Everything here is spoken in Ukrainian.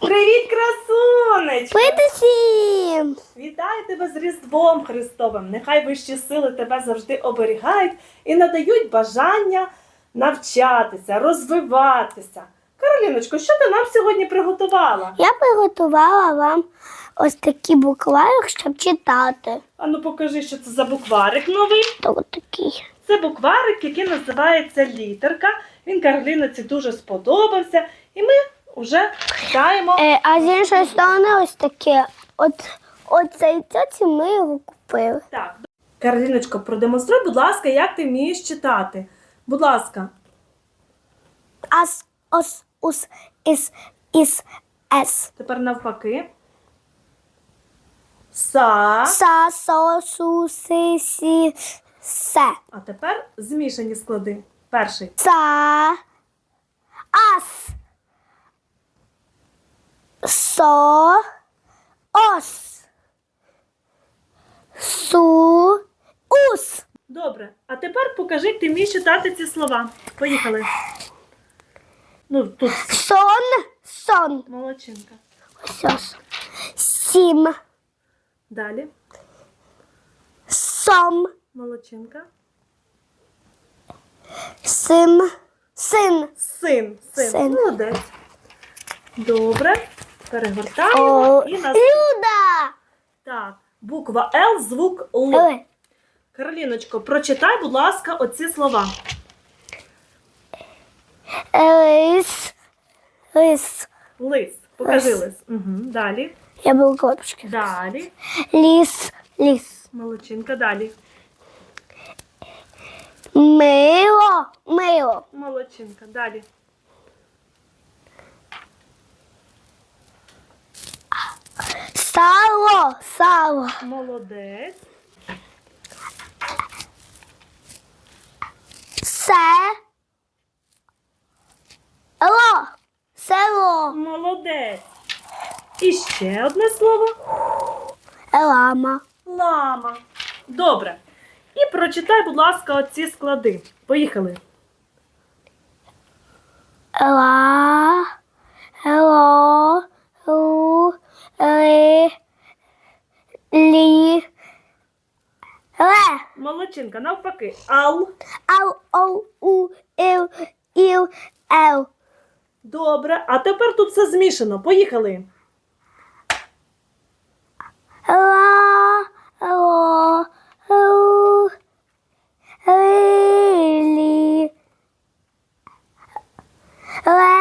Привіт, красунечка! Привіт! Вітаю тебе з Різдвом Христовим. Нехай вищі сили тебе завжди оберігають і надають бажання навчатися, розвиватися. Кароліночко, що ти нам сьогодні приготувала? Я приготувала вам ось такі букварик, щоб читати. Ану, покажи, що це за букварик новий. То от такий. Це букварик, який називається літерка. Він Кароліноці дуже сподобався, і ми вже читаємо. Е, а з іншої сторони ось таке. От, от цей цьоці ми його купили. Так, Кароліночко, продемонструй, будь ласка, як ти вмієш читати. Будь ласка, Ас, ос, ус, іс, іс, ес. тепер навпаки. Са. Са, со, су, си, сі, се. А тепер змішані склади. Перший. Са, ас. Со, ос. Су, ус. Добре. А тепер покажи, як ти вмієш читати ці слова. Поїхали. Ну, тут Сон, сон. молодчинка. Ось ось. Сім, Далі. сом, Молодчинка. сим, син. Син. Син. Син. Молодець. Добре. Перегортаємо і нас. Люда. Так. Буква Л, звук Л. Кароліночко, прочитай, будь ласка, оці слова. Лис, лис. Лис. Покажи Лис. лис. Угу. Далі. Я был копчики. Далі. Лис, лис. Молодчинка. Далі. Мило, мило. Молодчинка. Далі. Сало, сало. Молодець. Се. Ло. Село. Молодець. І ще одне слово. Лама. Лама. Добре. І прочитай, будь ласка, оці склади. Поїхали. Ла. Ло. Лу. Ли. Лі. Ле. Молодчинка, навпаки. Ал. Ау, оу, у, ил, іл, ел. Добре. А тепер тут все змішано. Поїхали. Ла, ло, лу, лі, ле.